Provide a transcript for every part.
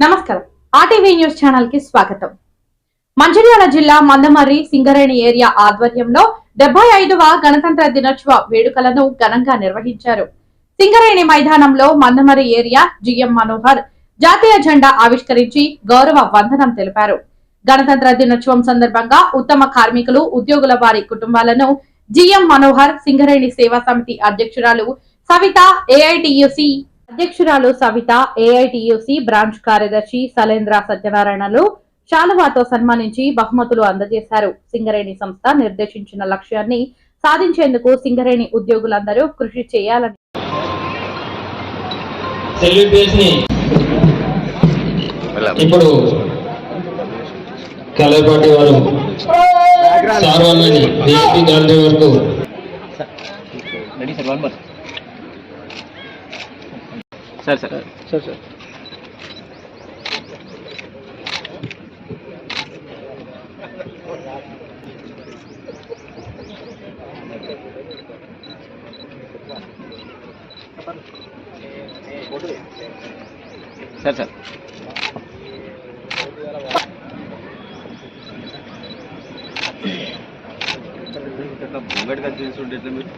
నమస్కారం. RTV news ఛానల్కి స్వాగతం. మంచిర్యాల జిల్లా మందమర్రి సింగరేణి ఏరియా ఆధ్వర్యంలో డెబ్బై ఐదవ గణతంత్ర దినోత్సవ వేడుకలను ఘనంగా నిర్వహించారు. సింగరేణి మైదానంలో మందమర్రి ఏరియా జిఎం మనోహర్ జాతీయ జెండా ఆవిష్కరించి గౌరవ వందనం తెలిపారు. గణతంత్ర దినోత్సవం సందర్భంగా ఉత్తమ కార్మికులు ఉద్యోగుల వారి కుటుంబాలను జిఎం మనోహర్ సింగరేణి సేవా సమితి అధ్యక్షురాలు సవిత ఏఐటియుసి అధ్యక్షురాలు సవిత ఏఐటియుసి బ్రాంచ్ కార్యదర్శి సలేంద్ర సత్యనారాయణలు శాలువాతో సన్మానించి బహుమతులు అందజేశారు. సింగరేణి సంస్థ నిర్దేశించిన లక్ష్యాన్ని సాధించేందుకు సింగరేణి ఉద్యోగులందరూ కృషి చేయాలని సెల్యూట్ చేసి ఇప్పుడు కలపాటి వారు సార్ వాళ్ళని డిఎస్పీ గాంధీ వరకు. Sir sir sir sir sir sir sir ముంగటిగా తీసుకుంటే ఎట్లా మీరు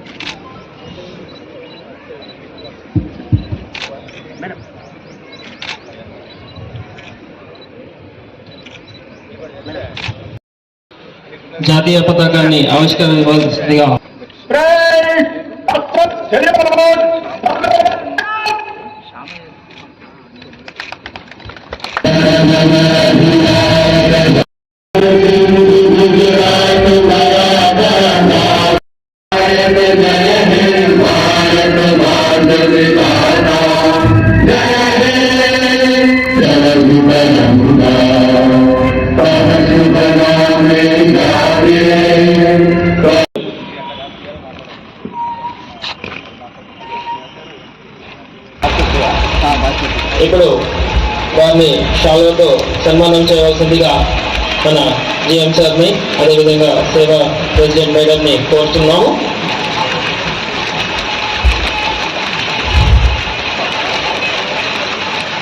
మేడం జాతీయ పతాకాన్ని ఆవిష్కరించవలసిందిగా ఇప్పుడు వారిని షాలువతో సన్మానం చేయవలసిందిగా మన జిఎం సార్ని అదేవిధంగా సేవా ప్రెసిడెంట్ మేడంని కోరుతున్నాము.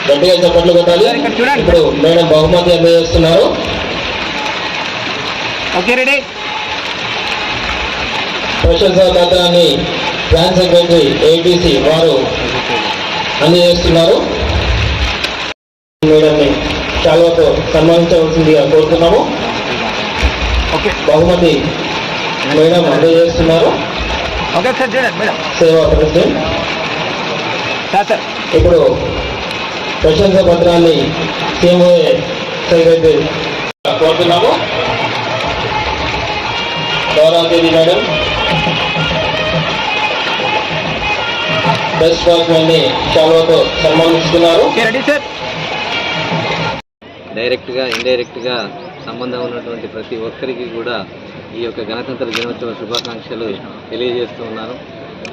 గట్టిగా చప్పట్లు కొట్టాలి. ఇప్పుడు మేడం బహుమతి అందజేస్తున్నారు ఓకే రెడీ. ప్రశంసా పత్రాన్ని బ్రాంచ్ సెక్రటరీ ఏటీసీ వారు అందజేస్తున్నారు. మేడంని చాలాతో సన్మానించవలసిందిగా కోరుతున్నాము. బహుమతి మేడం అందజేస్తున్నారు. సేవా ప్రెసిడెంట్ ఇప్పుడు ప్రశంసా పత్రాన్ని సీఎంఓఏ సెక్రటరీ కోరుతున్నాము. గౌరవదేవి మేడం. బెస్ట్ వాచ్మెన్ని చాలాతో సన్మానిస్తున్నారు. డైరెక్ట్గా ఇండైరెక్ట్గా సంబంధం ఉన్నటువంటి ప్రతి ఒక్కరికి కూడా ఈ యొక్క గణతంత్ర దినోత్సవ శుభాకాంక్షలు తెలియజేస్తూ ఉన్నాను.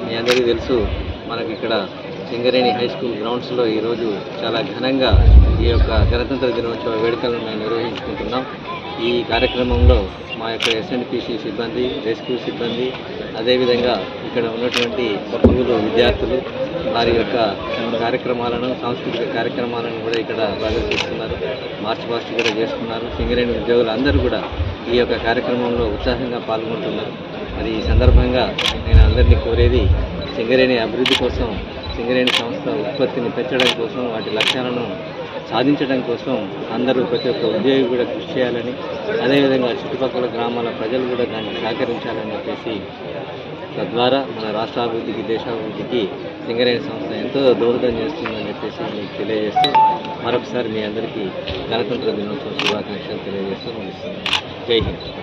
మీ అందరికీ తెలుసు మనకి ఇక్కడ సింగరేణి హై స్కూల్ గ్రౌండ్స్లో ఈరోజు చాలా ఘనంగా ఈ యొక్క గణతంత్ర దినోత్సవ వేడుకలను మేము నిర్వహించుకుంటున్నాం. ఈ కార్యక్రమంలో మా యొక్క ఎస్ఎన్పిసి సిబ్బంది రెస్క్యూ సిబ్బంది అదేవిధంగా ఇక్కడ ఉన్నటువంటి పప్పులు విద్యార్థులు వారి యొక్క కార్యక్రమాలను సాంస్కృతిక కార్యక్రమాలను కూడా ఇక్కడ ప్రదర్శిస్తున్నారు. మార్చ్ పాస్ట్ కూడా చేస్తున్నారు. సింగరేణి ఉద్యోగులు అందరూ కూడా ఈ యొక్క కార్యక్రమంలో ఉత్సాహంగా పాల్గొంటున్నారు. మరి ఈ సందర్భంగా నేను అందరినీ కోరేది సింగరేణి అభివృద్ధి కోసం సింగరేణి సంస్థ ఉత్పత్తిని పెంచడం కోసం వాటి లక్ష్యాలను సాధించడం కోసం అందరూ ప్రతి ఒక్క ఉద్యోగి కూడా కృషి చేయాలని అదేవిధంగా చుట్టుపక్కల గ్రామాల ప్రజలు కూడా దాన్ని సహకరించాలని చెప్పేసి తద్వారా మన రాష్ట్రాభివృద్ధికి దేశాభివృద్ధికి సింగరేణి సంస్థ ఎంతో దోహదం చేస్తుందని చెప్పేసి మీకు తెలియజేస్తూ మరొకసారి మీ అందరికీ గణతంత్ర దినోత్సవ శుభాకాంక్షలు తెలియజేస్తూ ముగిస్తున్నాను. జై హింద్.